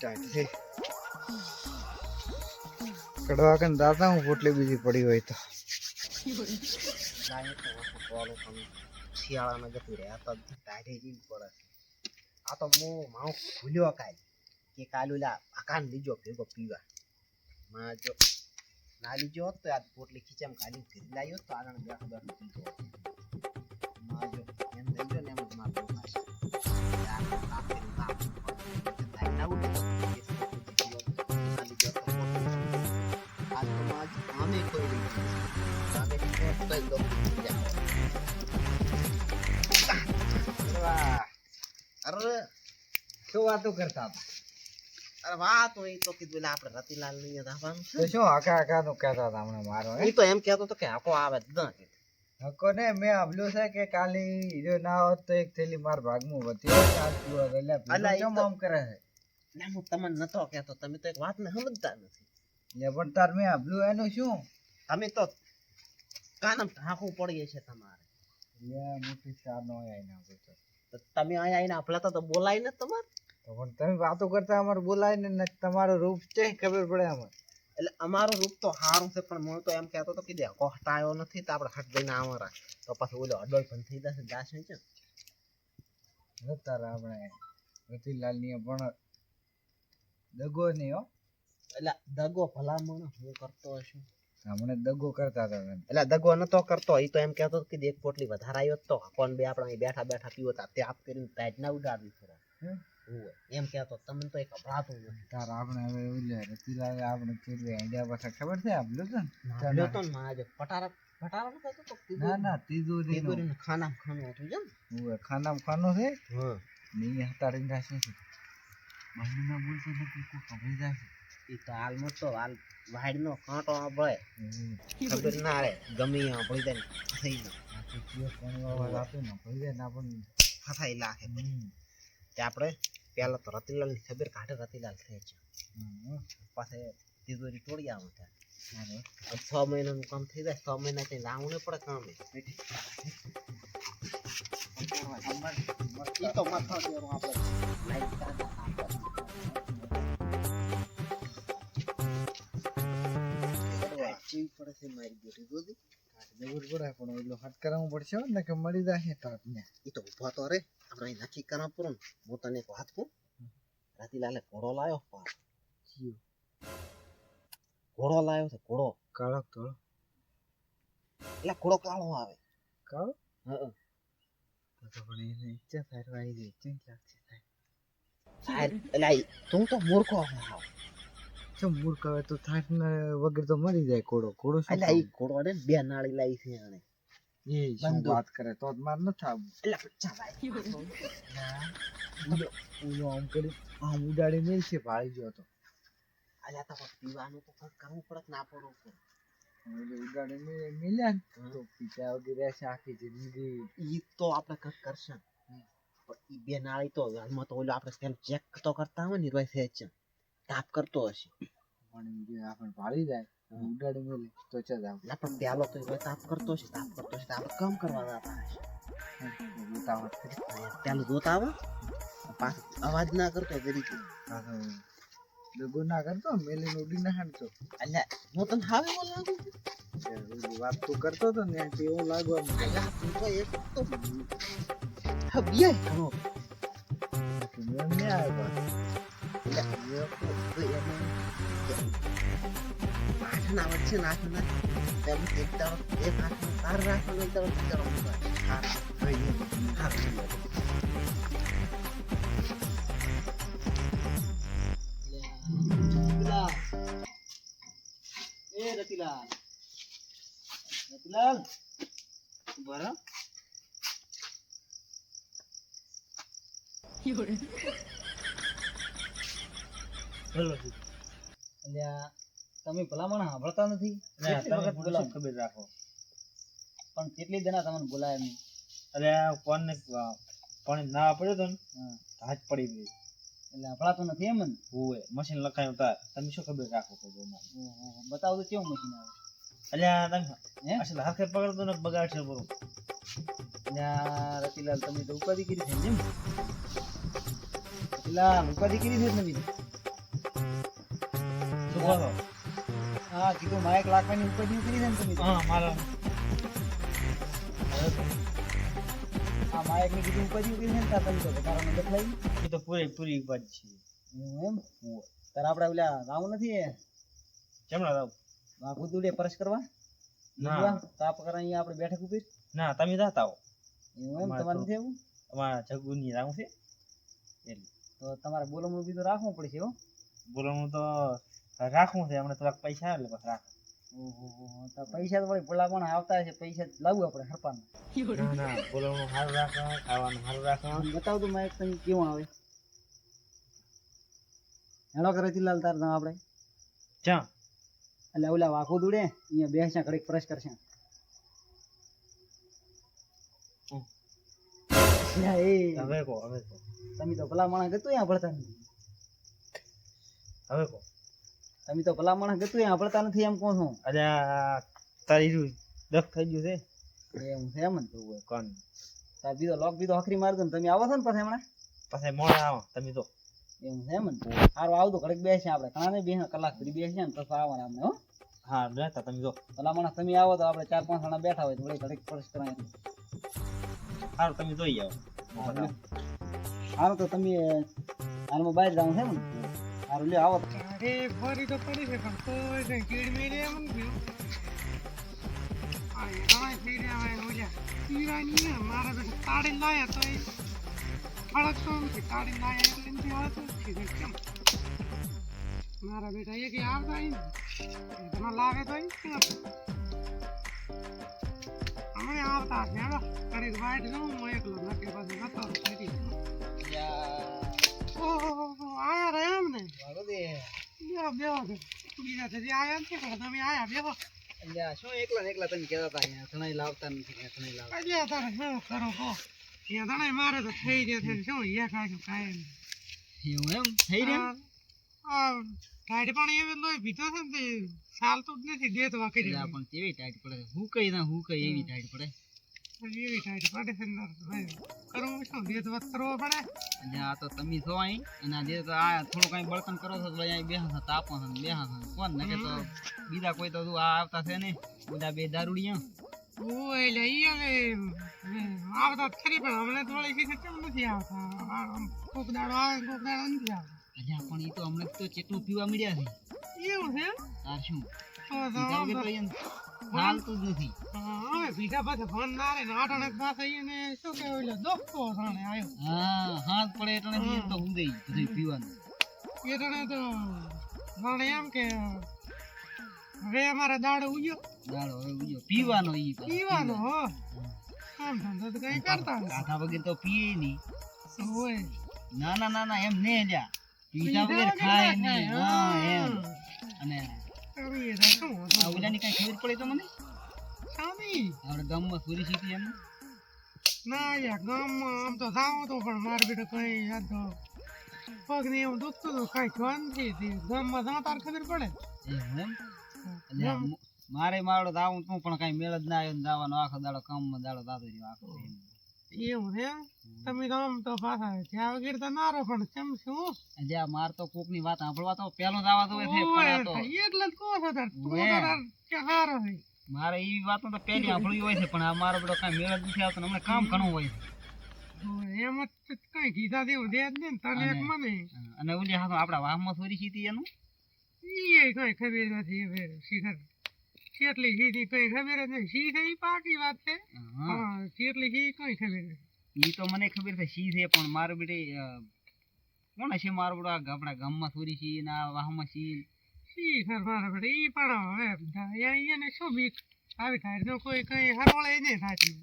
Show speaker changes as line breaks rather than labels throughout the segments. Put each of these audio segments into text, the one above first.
છે કડવા કે દાતા હું પોટલી બીજી પડી હોય તો.
શિયાળામાં જતું રહે. આ તો ટાઢી જીવ પડે. આ તો હું માઉ ભૂલ્યો કાલ કે કાલુલા આકાન લીજો, ભેગો પીવા. માં જો ના લીજો હોત તો આ પોટલી ખીચામાં કાઢી લાવ્યો તો આગળ બેઠો બેઠો પીતો માં જો માં જ આમે કોઈ નહીં. આમે કોઈ તોય લોકો પી જાય.
શું વાતો કરતા હતા
અરે વાહ તો તો કીધું આપણે રતિલાલ નહીં આવવાનું
તો શું નું કહેતા હતા હમણાં મારો હે
એ તો એમ કહેતો હતો કે આખો આવે જ ન
હકો ને મેં આભલ્યું છે કે કાલે હીરો ના હોત તો એક થેલી માર ભાગમાં વધી તો
તો-
કરે છે
હું તમને નતો કહેતો, તમે તો એક વાતને સમજતા નથી
લે પણ તાર મેં આભલ્યું એનું શું?
તમે તો કાનમ ઢાંકવું પડીએ છે તમારે.
લે મોટી ચાર નો આઈ ના તો.
તમે અહીંયા આઈને આપલા તો બોલાય ને તમારે.
તો પણ તમે વાતો કરતા અમારે બોલાય ને તમારો રૂપ છે ખબર પડે અમારે.
એટલે અમારું રૂપ તો સારું છે પણ હું તો એમ કહેતો હતો કે દેખો હટાયો નથી તો આપણે હટ દઈને આવરા તો પછી ઓલો અડોલ પણ થઈ જશે દાસ છે
ને તારા આપણે રતિલાલની પણ દગો નહીં હો.
એટલે દગો ભલામણ હું કરતો હશું.
હમણે દગો કરતા હતા
એટલે દગો નતો કરતો એ તો એમ કહેતો કે એક પોટલી વધારે આવ્યો તો કોણ બે આપણે બેઠા બેઠા પીવો તા તે આપ કરીને પેટ ના ઉડાડવી પડે એમ કહેતો તમને તો એક અભરાતું નથી
તાર આપણે હવે એવું લે રતિલાલ આપણે ચીરવે આઈડિયા પાછા ખબર છે આપલું છે ને
તો ને મારા પટારા પટારા નું કહેતો તો
ના ના તિજોરી
તિજોરીનું ખાનામ ખાનું હતું જેમ
ખાના ખાનું છે?
હા.
નહીં હતાડીને રાખે છે. મમ્મીમાં બોલતો નથી કોઈ ખબર જાય છે?
એ તો હાલ મોટો હાલ વાઈડનો કાંટો આંભળે. ખબર ના રે ગમે આંભળી જાય થઈ ફસાઈ લાખે તે આપણે પહેલા તો રતિલાલ ખબર કાઢે રતિલાલ થઈ છે. પાસે તિજોરી તોડી આવે ત્યાં. છ મહિનાનું કામ થઈ જાય છ મહિના થી લાવવું નહીં પડે કામ. એ તો મથો આપણે. લાઈટ પડે છે મારી બેટી જોજી.
જરૂર પડે પણ ઓલો હાથ કરાવવું પડશે ને કે મળી જાય તો આપને
એ તો ઊભા તો રે આપણે અહીં નક્કી કરવા પૂરું હું તને એક વાત કહું. રતિલાલે ઘોડો લાવ્યો પાર. ઘોડો લાવ્યો છે ઘોડો.
કાળો થોડો
એટલે ઘોડો કાળો આવે.
કાળો?
હા
તો પણ એને ઈચ્છા આવી લાગશે થાય?
એટલે તું તો મૂર્ખો છે
શું મૂર્ખ હવે તો થાક ને વગર તો મરી જાય કોડો કોડો
એટલે એ ઘોડો ને બે નાળી લાવી છે આને
એ શું વાત કરે તો માર ન થાવું
એટલે
ઓલો આમ કરી આમ ઉડાડી મેલ છે ભાળી ગયો તો.
અલ્યા તો પીવાનું તો કરવું પડે ના પડવું પડે?
ઓલો ઉડાડી મેં મિલ્યા ને તો પીતા વગેરે રહેશે આખી જિંદગી.
ઈ તો આપણે કંઈક કરશે. પણ ઈ બે નાળી તો હાલમાં તો ઓલો આપણે સ્કેન ચેક તો કરતા હોય ને રોય છે તાપ કરતો હશે.
પણ આપણે ભાળી જાય. ઉડાડી મેલે તો છે જ આપણે
એટલે પણ પ્યાલો તો રોય તાપ કરતો હશે તાપ કરતો હશે આપણે કામ કરવા જતા હશે
ઉતાવળ કરી
પેલું જોતા આવે. પાછું અવાજ ના કરતો જરી
પાછો ના કરતો મેલીને ઉડી ના હાંડતો.
અલ્યા હું તને હાવે એવો લાગુ? છું?
તે ઓલી વાત તું કરતો હતો ને એવું લાગવા માંડ્યું.
અલ્યા તું તો એક તો હા, બિયાય ઘણો
મેં આવ્યો. પાછો.
અલ્યા તો એને કે આઠના વચ્ચે નાખના તેમ એક તરફ એક હાથમાં તાર રાખવાનો એક તરફ બીજો રાખવાનો. હા
ભાઈ,
હા રતિલાલ એ રતિલાલ રતિલાલ બરાબર
બોલો જી.
અલ્યા તમે ભલામણ સાંભળતા નથી?
ખબર રાખો?
પણ કેટલી જણા તમને બોલાય નહીં
અરે આ કોણને પણ ના પડ્યો તો ને હાથ પડી ગઈ.
એટલે હંભળાતું નથી એમ ને
હોય મશીન લખાયું તાર. તમે શું ખબર રાખો છો બોમાં?
બતાવો તો કેવું મશીન આવે?
અલ્યા તમે અસલ હાથે પકડતો ને બગાડશે બરો
અલ્યા રતિલાલ તમે તો ઉપાધિ કરી છે ને એમ? રતિલાલ ઉપાધિ કરી છે તમે
શું કહો
હા કીધું માઇક લાખવાની ઉપજની કરી છે ને તમે.
હા મારા.
આ માઇકની કીધું ઉપજની કરી છે ને તાર તમે તો વધારાનો બદલાઈ
એ તો પૂરેપૂરી વાત છે.
એમ? તાર આપણે ઓલા રાવું નથી એ?
રાવ
વાઘુ દુડે પરસ કરવા?
ના.
તાપ કરા અહીંયા આપણે બેઠક ઉપર?
ના તમે જાતા આવો
એમ? તમારે નથી એવું
અમારા જગુની રાવ છે. એટલે
તો તમારે બોલવાનું બી તો રાખવું પડશે હો.
બોલવાનું તો રાખવું છે હમણાં થોડાક પૈસા આવે એટલે બસ રાખ.
ઓહો તો પૈસા તો વળી ભલામણ આવતા છે પૈસા લાવવું આપણે હરપાના
ના ના બોલવાનું સારું રાખો ખાવાનું સારું રાખો.
બતાવ તો મેં તને કેવું આવે. હેડો કરે લાલ તાર આપણે?
ચા.
એટલે ઓલા વાખો દુડે અહીંયા બેસ્યા ઘડીક ફ્રેશ કરશે. એ.
હવે કહો હવે કહો.
તમે તો ભલા માણસ ગતું અહીંયા ભળતા.
હવે કહો.
તમે તો ભલા માણસ ગતું આપડતા નથી એમ કહો છો.
અરે તારી દખ થઈ ગયું છે?
એમ છે એમ જ
તો કોણ?
તાર બીજો લોક બીજો હખરી મારજો ને તમે આવો છો ને પછી હમણાં?
પછી મોડા આવો તમે તો.
એમ છે એમ જ સારું આવતો ઘડીક બેસે આપણે ઘણા ને બે કલાક સુધી બેસીએ ને પછી આવવાના અમને હો.
હા બેઠા તમે જો
ભલા માણસ તમે આવો તો આપણે ચાર પાંચ જણા બેઠા હોય તો વળી ઘડીક પરસ કરાય.
સારું તમે જોઈ આવો.
સારું તો તમે હાલમાં બહાર જવાનું છે ને? સારું લ્યો આવો.
અરે ફરી તો પડી છે પણ કોઈ કઈ કીડ મેળે એમ ને મારા બેટા તાળી લાયા તો એ ફળકતો નથી તાળી લાયા એટલે જ નથી કેમ? મારા બેટા એક આવતા અહીં તમે લાવે તો ક્યાં આવતા છે હેડો. કરી વાઈટ જાઉં હું એકલો નકે ઓહો આયા એમ ને બેહો બેહો. બીજા તેથી આયા તમે આયા બેહો.
અલ્યા શું એકલા એકલા તમે કહેતા હતા અહીંયા? ઘણા લાવતા નથી ઘણા લાવતા.
અલ્યા તારે શું કરો કહો. ત્યાં તણાઈ મારે તો થઈ જાય છે શું આખું કાંઈ નહીં.
એવું એમ? થઈ રહ્યા?
આ ટાઈટ પાણી એવી લોહી છે ને તે ચાલતું જ નથી દેત વાકી
પણ કેવી ટાઈટ પડે? હું કઈ ના હું કઈ એવી ટાઈટ પડે?
એવી ટાઈટ પડે છે ને ભાઈ કરવું શું દેત કરવો પડે
અલ્યા આ તો તમે છો અહીં. અને જે આ થોડું કઈ બળતણ કરો છો તો અહીંયા બેહા છો તાપો છો ને બેહા છો ને. કોણ? તો બીજા કોઈ તો આ આવતા છે ને બધા બે દારૂડિયા.
ઓ એટલે હવે આવતા ખરી પણ હમણાં તો વળી શીખર કેમ નથી આવતા? કોક દાડો આવે કોક દાડો નથી આવતા.
અલ્યા પણ એ તો હમણાં તો ચેટલું પીવા મળ્યા છે.
એવું છે
તાર શું?
તો
હાલતું જ નથી.
હવે બીજા પાસે ફોન ના રે ને આઠાણક પાસે એને શું કે ઓલો દોખતો સાણે આવ્યો
હા હાથ પડે એટલે નથી તો હું ગઈ બધું પીવાનું.
એટલે તો સાણે એમ કે હવે અમારે દાડો ઉગ્યો.
દાડો હવે ઉજો પીવાનો ઈ પાછો.
પીવાનો હો. આમ ધંધો તો કઈ કરતા નથી.
વગર તો પીએ નહીં.
હોય
ના ના ના ના એમ ને જા પીધા વગર ખાય નહીં. હા. એમ. અને
હવે એ શું
આ ઓલાની કઈ ખબર પડે તો મને?
શાની?
આપણે ગામમાં સુરી સીટી એમ?
ના યાર ગામમાં આમ તો જાવ તો પણ મારે બેટો કઈ યાદ તો. પગ ને એવું દુખતું હતું કઈ જોવા નથી તે ગામમાં જાવ તાર ખબર પડે?
એમ? મારે મારો દાવું તું પણ કઈ મેળ જ ના આવ્યો દાવાનો. આખો દાડો કામમાં દાડો દાદો રહ્યો આખો.
એવું છે? તમે તો આમ તો પાછા ત્યાં વગેરે તો ના રહો પણ કેમ શું
અજે માર તો કોકની વાત સાંભળવા તો પેલો દાવા તો
એટલે જ કહો છો તાર. તું કે હારો છે?
મારે એ વાતો તો પેલી સાંભળવી હોય છે પણ આ મારો બધો કઈ મેળ જ નથી આવતો ને હમણાં કામ ઘણું હોય છે.
એમ જ કઈ કીધા દેવું દે જ ને તને એક
અને-
મને.
હા, અને ઓલી હાથો આપણા વાહમાં થોડી સીધી એનું?
એ કઈ ખબર નથી શિખર કેટલી સીધી કઈ ખબર જ નહીં. સી છે ઈ પાકી વાત છે?
હા.
કેટલી સી કઈ ખબર નથી
ઈ તો મને ખબર છે સી છે પણ મારું બેટે કોણ છે મારું આ આપણા ગામમાં સોરી સી ના આ વાહમાં સી
સી સર મારા બેટે? ઈ પણ હવે અહીંયા ને શું બીક આવી થાય. તો કોઈ કઈ હરવાળે નહીં થાતી.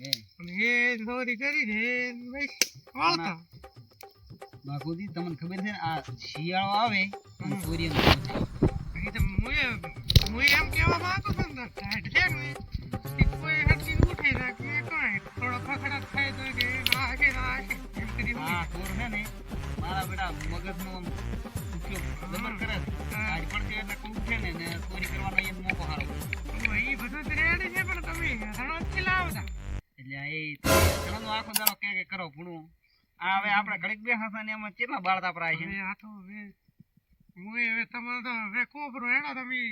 એ
અને એ ચોરી કરી ને વાળતા.
બાપુજી તમને ખબર છે ને આ શિયાળો આવે અને
હમ.
સૂર્યનો
એ તો મુએ એમ કહેવા માંગુ છું ને છે ને કે કોઈ હરકી ઉઠે ને કે કાંઈ થોડો ખખડાટ થાય તો કે ના હશે એમ કરી
ચોર છે ને મારા બેટા મગજનો ઉપયોગ જબર કરે આજ આજ પડશે એટલે ઉઠે ને ને ચોરી કરવાનો એને મોકો હારો
એ બધું તો રેડી છે પણ તમે ઘણો જ ખીલાવતા
એટલે એ ઘણો આખો દાડો કે કે કરો ભૂણું. આ હવે આપણે ઘડીક બે હતા ને એમાં કેટલા બાળતા પ્રાય છે?
આ તો હવે હું હવે તમારે તો હવે કોપરો હેડો તમે.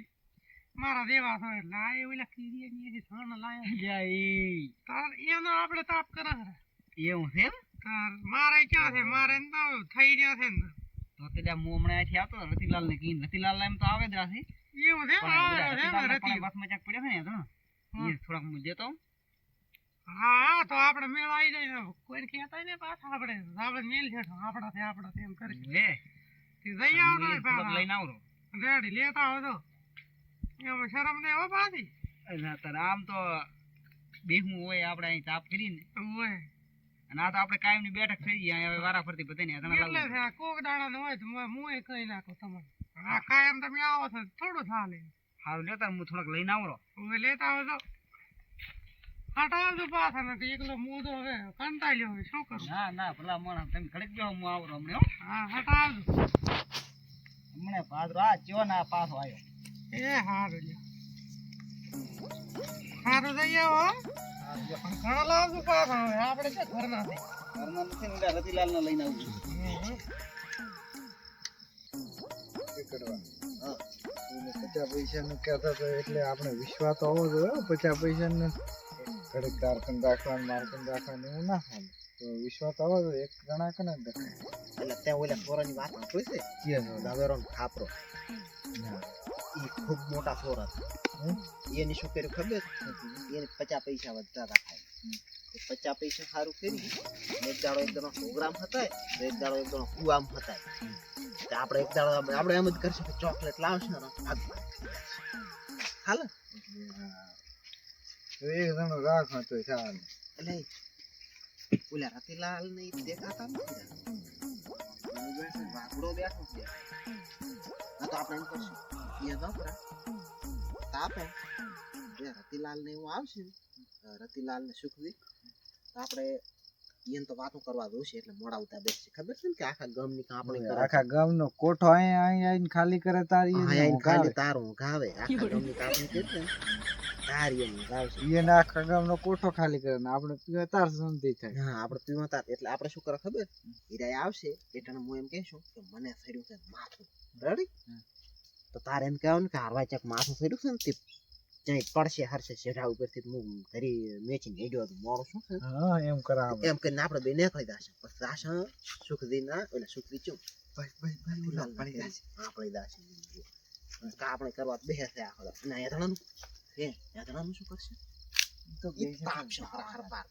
મારા દેવા છો એટલે આ એ ઓલા કીડી ની જે સાણ લાયા.
ઈ.
તાર એનો આપણે તાપ કરે
એવું છે
તાર મારે ક્યાં છે? મારે તો થઈ રહ્યો છે ને.
તો તે ત્યાં હું હમણાં અહીંથી આવતો રતિલાલ ને કીન. રતિલાલ એમ તો આવે જ.
એવું છે આવે છે રતિ
બસ ક્યાંક પડ્યો છે ને તો. ઈ થોડાક હું દેતો
હા તો આપણે મેળ આવી જાય ને. કોઈ કહેતા ને પાછા આપણે. આપણે મેલ છે આપણા છે આપણા એમ કરી.
લે,
જઈ આવો
હું લઈને આવું
રેડી લેતા આવજો. એમાં શરમ ને હો પાછી
એટલે તારે આમ તો બેહવું હોય આપણે અહીં તાપ કરીને
ઓય
અને આ તો આપણે બેઠક થઈ ગઈ હવે વારા ફરતી બધાને
એટલે છે આ કોક દાડા નો હોય તો હું એ કહી નાખું તમને. આ કાયમ તમે આવો છો થોડું ચાલે.
હારું લે હું થોડોક લઈને આવું.
હવે લેતા આવજો. હટાવજો પાછા નથી એકલો હું તો હવે કંટાળ્યો હવે શું કરું?
ના ના ભલા માણસ તમે ઘડીક બેહો હું આવરો હમણાં હા.
હટાવજો.
હમણાં પાછો આ ચો ના પાછો આવ્યો
એ
ઘરમાં નથી ને
પચાસ કહેતા તો એટલે આપણે વિશ્વાસ તો હોવો જોઈએ પચાસ પૈસાનું કડક દારકન રાખવાનું મારકન રાખવાનું એવું ના હોય તો વિશ્વાસ હોવો જોઈએ એક જણા કને
એટલે ત્યાં ઓલા પોરાની વાત સાંભળી છે. દાવેરો ખાપરો
ના.
ખૂબ મોટા ફોર હતા? એની શું કર્યું ખબર? એને પચાસ પૈસા વધતા હતા ખાય પચાસ પૈસા સારું કરી એક દાડો એક દાડો પ્રોગ્રામ હતા એક દાડો એક દાડો કુવામ હતા. આપણે એક દાડો આપણે એમ જ કરશું કે ચોકલેટ લાવશે ને હાલે?
એક જણો રાખો તો ચાલે
એટલે ઓલા રતિલાલ ને નહીં દેખાતા નથી હું બેઠો વાઘડો બેઠો છે આ તો આપણે એમ કરશું એ ન કરા તાપે જે રતિલાલ ને એવું આવશે રતિલાલ ને સુખવી તો આપણે એને તો વાતો કરવા દોશે એટલે મોડા ઉતા બેસશે ખબર છે ને કે આખા ગામની કાપણી કરે
આખા ગામનો કોઠો અહીંયા અહીંયા ખાલી કરે તારી અહીં
ખાલી તારું ગાવે આખા ગામની કાપણી કરી ને
કોઠો ખાલી કરે આપણે પીવા તાર થાય.
હા આપણે પીવા એટલે આપણે શું કરે ખબર? હીરા આવશે એટલે હું એમ કહેશું કે મને સડ્યું છે માથું. રેડી તો તારે એમ કહેવાનું કે હારવા ચક માથું સડ્યું છે ને તે ક્યાંય પડશે હરશે શેઢા ઉપરથી હું ઘરી મેચીને હેડ્યો હતો. મોડું શું છે
હા એમ કરાવે.
એમ કરીને આપણે બે નીકળી જશે પછી દાશે સુખદી ના એટલે સુખદી ચું ભાઈ પડી જશે હા પડી જશે કાપણી કરવા બેસે આખો ના અને હે યાદણાનું શું કરશે
તો
એ કાપશે હર પાર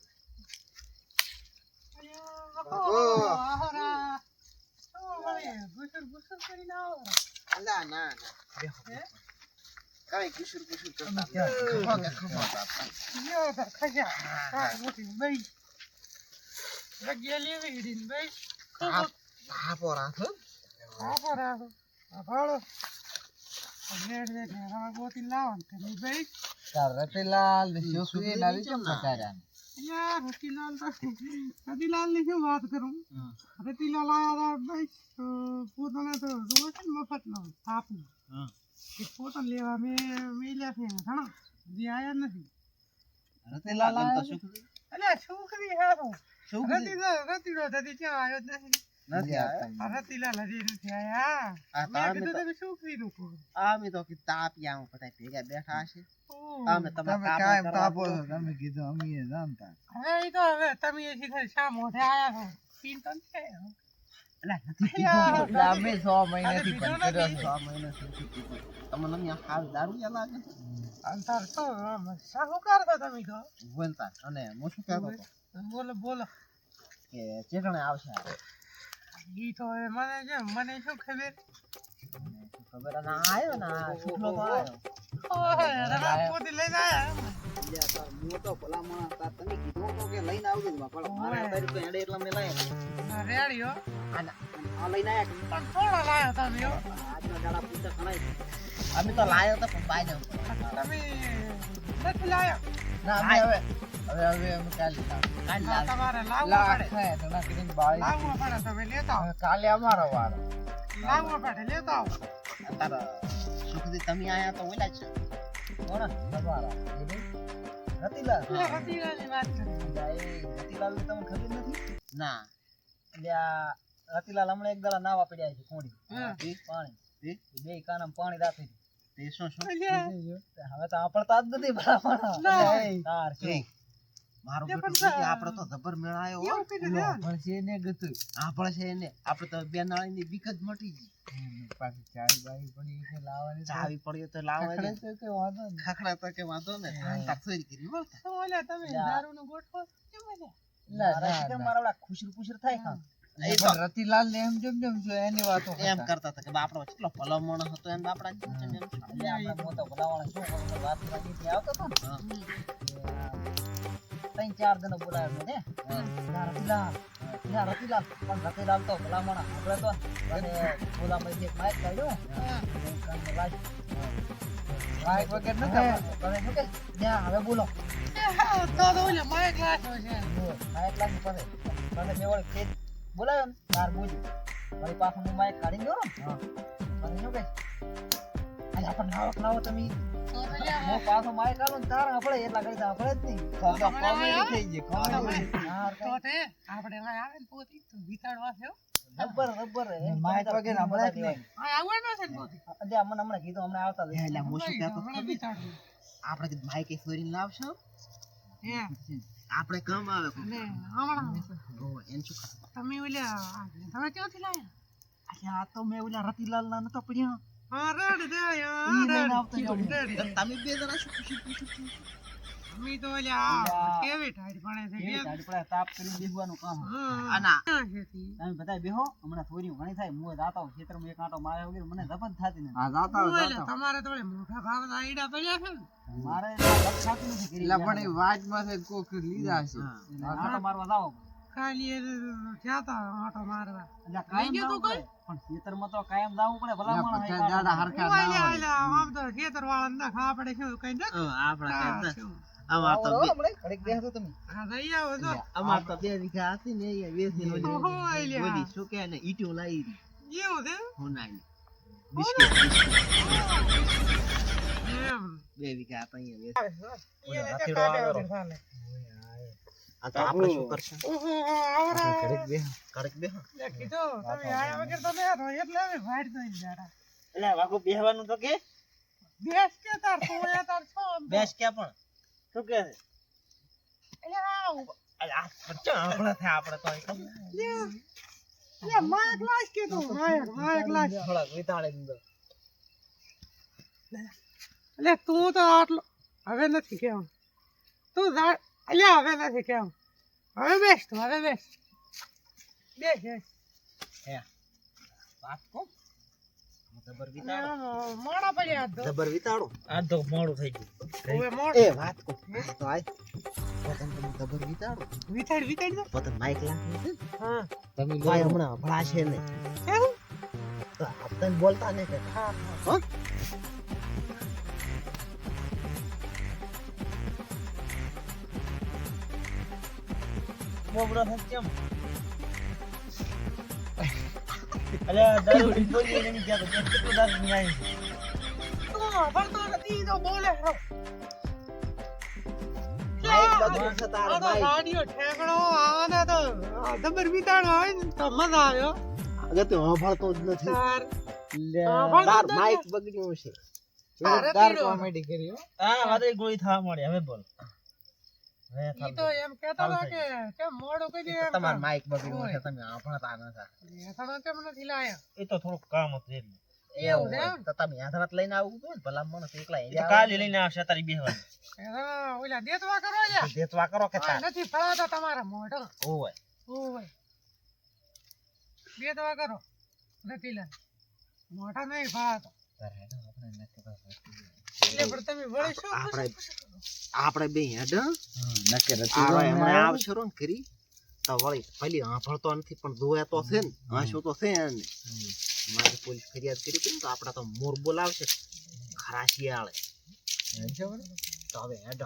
ના ના ના કઈ કુશુર કુશુર કરતા
ક્યાં?
ખભા કે ખભા તાપતા. તાપ તાપો રાખો
તાર રતિલાલ ને? ના
કેમ ના?
પટાર્યા
રતિલાલની શું વાત કરું. રતિલાલ આયા ભાઈ તો પોતાને તો ને મફત નો થાપનું
હમ.
એ પોતાને લેવા મેં મેલ્યા છે ઘણા. હજી આયા નથી.
રતિલાલ
તો સુખદી
અલ્યા છોકરી હારો રતિલાલ રતિલો થતી ક્યાં આવ્યો જ નથી.
તામે
બોલો બોલો.
કે ચેટણે આવશે. આ?
હોય મને છે મને શું ખબર?
ખબર ના આ આયો ને શુક્લો તો આયો
ઓય રવા પોતે લઈને આયા
મોટો ભલા માણસ તાર તમે કીધું તો કે લઈને આવજો બાપા મારે તારી તો હેડે એટલે અમે લાયા
રેડી
આ લઈને આયા
પણ થોડો લાયો તમે
આજના દાડા પૂછા ઘણાય છે. અમે તો લાયો તો પણ બાય ને
તમે નથી લાયો?
ના અમે હવે હવે હવે અમે કાલે લાવીએ.
કાલ
હા,
લાવ
તમારે લાવવો પડે.
તો ના કરીને બાળી
લાવવો પડે તમે લેતા
કાલે અમારો વારો.
લાવવો પડે લેતા આવો.
તાર સુખદી તમે આયા તો ઓલા છે.
કોણ? તમારા રતિલાલ.
રતિલાલની વાત કરી
રતિલાલ તમને ખબર નથી?
ના.
એટલે રતિલાલ હમણાં એક દાડા નાવા પડ્યા છે કોણી પાણી. બે કાનામાં પાણી રાખી.
તે શું શું?
હવે તો આપડતા જ નથી બરાબર તાર શું?
મારો
તે
બેટો કે આપણે તો જબર મેળાયો હો
ગતું.
એને આપણે બે નાળીની બીક જ મટી ગઈ.
પાછી ચાવી બાવી પડી છે લાવવાની
ચાવી પડી તો લાવવા
ખખડે તો કે વાંધો નહીં.
ખાખડા તો કે વાંધો ને તાક ચોરી કરી બોલતા
તો ઓલા તમે
યા.
દારૂનો ગોઠવો. કેમ ઓલા?
ના, ના,
મારા ઓલા ખુશર ખુશર થાય કાં?
રતિલાલ ને એમ જેમ જેમ જો એની વાતો
એમ
કરતા.
હતા કે બાપડો કેટલો ભલો માણસ હતો એમ બાપડા જેમ જેમ એમ.
આપણે મોટો ભલામણ શું? વાત લાગી આવતો હતો ને. ત્રણ ચાર જણો બોલાવ્યો ને રતિલાલ ત્યાં રતિલાલ પણ રતિલાલ તો ભલામણ આપણે તો અને બોલામાં એક માઇક કાઢ્યું.
માઇક વગર ન ખબર.
શું કે ત્યાં હવે બોલો બોલાવ્યો ને તાર બોલી વળી પાછું માઇક કાઢી ગયો ને શું કે પણ નાવક આવો કે ના આવો તમે હું પાછો તાર આપણે એટલા ઘડી આપણે જ નહીં.
તો તો થઈ ગઈ, comedy.
તાર
તો તે આપણે અહીં આવે ને પોતી તો વિતાડવા છે
રબર રબર એમ તો
વગર હમણાં જ નહીં.
અહીં આવવાનો છે પોતી.
અલ્યા મને હમણાં કીધું હમણાં આવતા જ
એટલે હું કહેતો
હમણાં વિતાડવું.
આપણે કીધું માઈકે લાવશો?
હે,
આપણે કામ આવે
હમણાં
એને શું
તમે ઓલા તમે ક્યાંથી લાયા?
અલ્યા આ તો મેં ઓલા રતિલાલ ના નતો પડ્યા
તમે બે જણા
તો. કેવી ટાઈટ પડે છે
પડે તાપ કામ
આના?
તમે બેહો હમણાં થોડી ઘણી થાય હું જાતા હું ખેતરમાં એક આંટો માર્યા વગર મને જપત થતી નથી
હા, જાતા જાતા
તમારે તો મોટા ભાવના આઈડા પડ્યા છે ને
મારે લપ નથી કરી
પણ એ વાતમાં છે કોક લીધા છે
આંટો મારવા જાવો
ખાલી જ્યાં તા આટો મારવા
એટલે કાયમ
ગયો તું
કોઈ પણ ખેતરમાં તો કાયમ જવું પડે ભલા માણસ
દાડા હરખા ના હોય.
આમ તો ખેતરવાળાને ના ખાવા પડે છે કઈ
હા, આપણે.
શું?
તો બે-
હમણાં ઘડીક બેસો તમે
હા, જઈ આવો જો.
આમાં તો બે વીઘા હતી ને એ વેચીને ઓલી- ઓલી શું કહે ને ઈંટો લાવી.
એવું છે
હોનાની. Biscuit biscuit. બે વીઘા હતા અહીંયા.
એને તે
રાતીડો
કાઢે
આવેલો.
વગર ચાલે.
આ તો આપણે શું કરશે
ઓહો, બે
ઘડીક
બે કીધું, તમે આયા વગર તમે આ રહો એટલે હવે વાડ દઈ બેઠા.
એટલે વાગુ બેહવાનું તો કે?
બેસ કે તાર તું એ તાર છો તો.
બેસ કે પણ? શું કે
એટલે
આ આ બચ્ચા આપણે થા આપણે તો એકદમ
લે. લે, માયક લાશ કે તું, માયક, માયક લાશ.
થોડા વિતાળે દીધો
લે, તું તો આટલો હવે નથી કેમ તું જા- અલ્યા હવે નથી કેમ? હવે બેસ તું હવે બેસ. બેસ બેસ.
વાત કો. જબર વિતાડો.
મોડા પડ્યા આજ
વિતાડો. આ તો મોડું થઈ ગયું.
હવે મોડ.
એ વાત કો. તો આય. પતંગ તમે જબર વિતાડો.
વિતાડ વિતાડ દે.
પતંગ માઈક લાગી
હા.
તમે ભાઈ હમણાં ને તો આપતા બોલતા ને કે?
હા.
હો? જ નથી.
તાર
લે.
સાંભળ.
તાર માઈક બગડ્યું છે
તારે
જોરદાર
પીડો.
comedy કરી હો.
હા. વાદળી ગોળી થવા મળે હવે બોલ.
ઈ તો એમ કહેતા હતા કે કેમ મોડું કરી એમ
તમાર માઈક બગડ્યું છે તમે સાંભળતા નથી
લેસણો કેમ નથી લાયા
એ તો થોડુંક કામ હતું એટલે
એવું છે એમ?
તો તમે યાદ લઈને આવવું હતું ભલા માણસ એકલા
એ કાલે લઈને આવશે તારી બેહવાની.
ઓલા દેતવા કરો લ્યા
દેતવા કરો કે
નથી ફળાતા તમારા મોઢા
ઓય.
ઓય. દેતવા કરો. નથી લા મોઢા નહીં ફળાતા.
આપણે નથી
આપણે આપણે બે હેડ.
નક્કી રતી
આ
ગયો ને
હમણાં આવશે ને કરી તો વળી પેલી સાંભળતો નથી પણ જોયા તો છે ને હાંસું તો છે ને. મારી પોલીસ ફરિયાદ કરી હતી ને તો આપડા તો મોર બોલાવશે. ખરા શિયાળે તો હવે હેડ.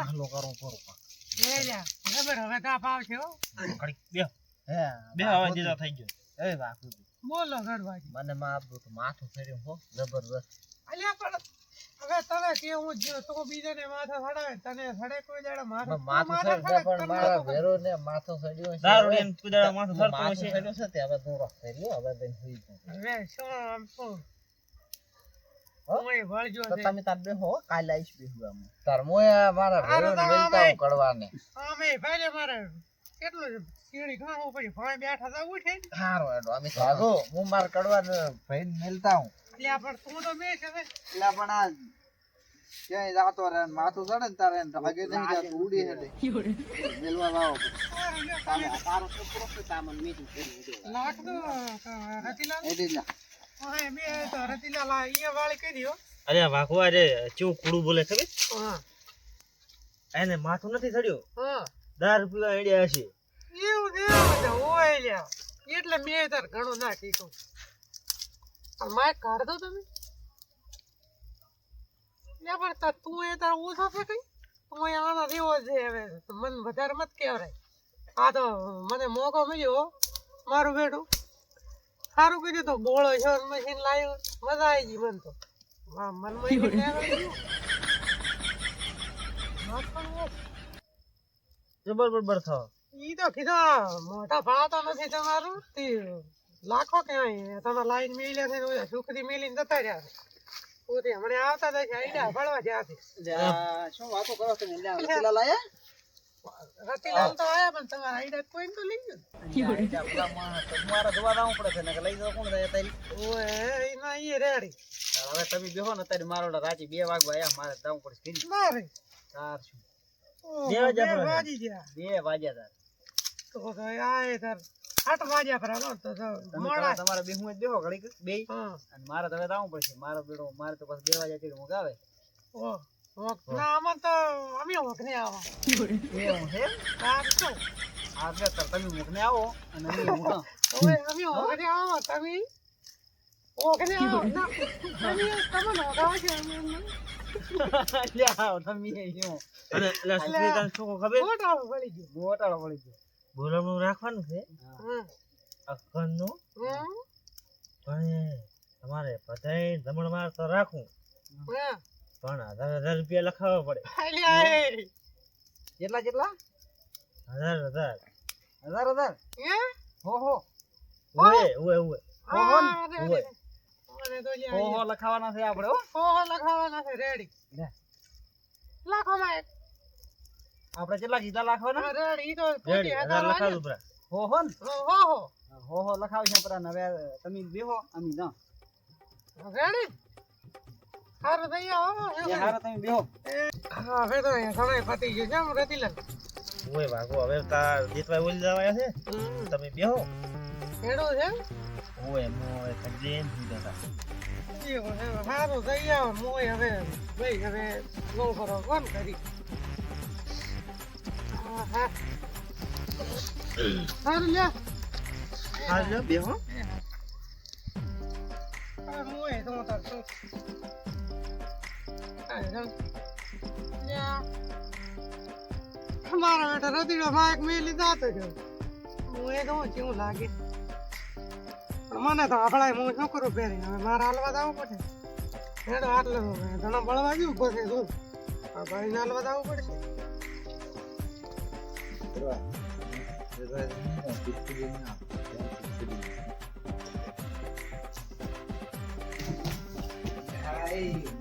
હાલો કરો કરો.
ખબર હવે તાપ આવશે
બે. હવે થઈ ગયો.
એ વાકુ
બોલો ગડવાજી
મને માં આપતું તો માથું ફેર્યું હો જબરદસ્ત
અલ્યા પણ હવે તને કેવું જો તો બીજાને માથા સડાવે તને સડે કોઈ દાડે માથા?
માથું સડે પણ મારા
તો
ભેરો ને માથું સડ્યું છે.
કુદાડા માથું
હવે
સરતું
માથું
હશે.
સડ્યું છે તે હવે તું રખ કરી હવે બેન સુઈ જાઉં.
હવે શું આમ શું ઓય વળજો
તો
છે.
તમે તાર બેહો કાલે આવીશ બેહવા અમે.
તાર મોય મારા ભેરો
તો
વેલતા
અમે-
હું કડવાને
આમે ભાઈ મારે. કેટલું સીડી ઘણું પછી ભાઈ બેઠા તા ઉઠે
હારો એડો અમે
ભાગો હું માર કડવા ભાઈ મેલતા હું.
એટલે પણ તું તો મે છે
એટલે પણ આ ક્યાંય જાતો રહે માથું ચડે ને તારે એને ભાગે નહીં જાતું ઉડી હેડે. મેલવા લાવો
સારું
તારો છોકરો છે તામન મીઠું કરી
લાખ તો રતિલાલ
એટલે
ઓય બે તો રતિલાલ આ ઈ વાળી કરી દ્યો
અરે વાઘવા રે ચેવું કુડું બોલે ખબર?
હા.
એને માથું નથી ચડ્યું?
હા.
દારૂ પીવા એડિયા હશે.
એવું એવું હોય લ્યા. એટલે મેં તાર ઘણું ના કીધું. માઇક કાઢ દો તમે. લ્યા પણ તાર તું એ તાર ઓછો છે કઈ? તું આના જેવો છે હવે. મને વધારે મત કહેવાય. આ તો મને મોકો મળ્યો મારું બેટું. સારું કર્યું તો બોળો છે મશીન લાવ્યો મજા આવી ગઈ મને તો. મન
જબર બરબર થાવ.
ઈ તો કીધું મોટા ભાડા નથી તમારું. તે લાખો ક્યાંય તમે લાઈન મેલ્યા છે ને સુખથી મેલીને જતા રહ્યા પોતે હમણાં આવતા હશે આઈડા ભળવા જ્યાંથી.
શું વાતો કરો તમે રતિલાલ આયા?
રતિલાલ તો આયા પણ તમારા આઈડા કોઈ તો લઈ ગયો
આઈડા પેલા માણસ તો મારે જોવા જવું પડે છે ને લઈ જાવ કોણ જાય તારી
એના ઈ રેડી.
હવે તમે બેહો ને તારી મારો રાજી બે વાગવા આયા મારે જવું પડશે ઘરે. ચાર શું બે વાગ્યા
બે
પર
વાગી ગયા.
બે વાગ્યા તાર
તો તો તાર આઠ વાગ્યા પર તો મોડા
તમારે બેહું જ બેહો ઘડીક બે અને મારે તો હવે પડશે. મારો બેડો મારે તો પછી બે વાગ્યા ચડી ઊંઘ આવે.
ઓ ના આમાં તો અમે ઓક ને આવા.
એવું છે?
તાર શું?
આ બે તાર તમે ઊંઘને આવો અને અમે ઊંઘા
ઓય અમે આવા તમે ઓક ને આવો. ના તમે તમને આવો છે અમે એમને.
લ્યા, તમે એવું. અને એટલે સુનિતાને શું ખબર?
મોટા વળી ગયો.
ગોટાળો પડી ગયો. બોલાવણું રાખવાનું છે? અખંડનું પણ તમારે બધાય જમણવાર તો રાખું પણ હજાર હજાર રૂપિયા લખાવવા પડે. કેટલા કેટલા? હજાર હજાર. હજાર હજાર?
હો
હો. ઓએ ઓએ ઓએ હો હો ને?
હા,
ઓએ
રેડી. મને તો લ્યા
હો
અહીંયા.
હો લખાવાના છે આપણે હો.
હો હો લખાવાના છે રેડી. લખો એક
આપણે કેટલા કીધા લખવાના?
રેડી ઈ તો
રેડી
પોતે
હજાર
હજાર
પરા હો હો
હો. હો
હો હો લખાવ છે પરા ને હવે તમે બેહો અમે જા
રેડી? હારો થઈ આવો
એ હારા તમે બેહો.
હા હવે તો સમય પતી ગયો કેમ રતિલાલ
ઓય ભાગો હવે તાર દેતવાય ઓલી જવાયા છે. તમે બેહો.
ખેડૂ છે.
ઓય મોય કંજેન હીધા
એવું છે. હારું થઈ આવો મોય હવે ભાઈ હવે ગો કરો કોણ કરી. હા, હા. હારું લ્યા
હાલ બેહો
આ મોય તો તાર તો. મારા બેટા રતીડો માઇક મેલી જાતો જો હું એ તો કેવું લાગે મને તો આપણા હું શું કરું પહેરી હવે મારે હાલવા જવું પડશે હેડો આટલો ઘણા બળવા ગયું પછી શું આ ભાઈને હાલવા જવું પડશે
કરવા. જરા નહીં, બિસ્કિટ ના. બિસ્કિટ. હાય.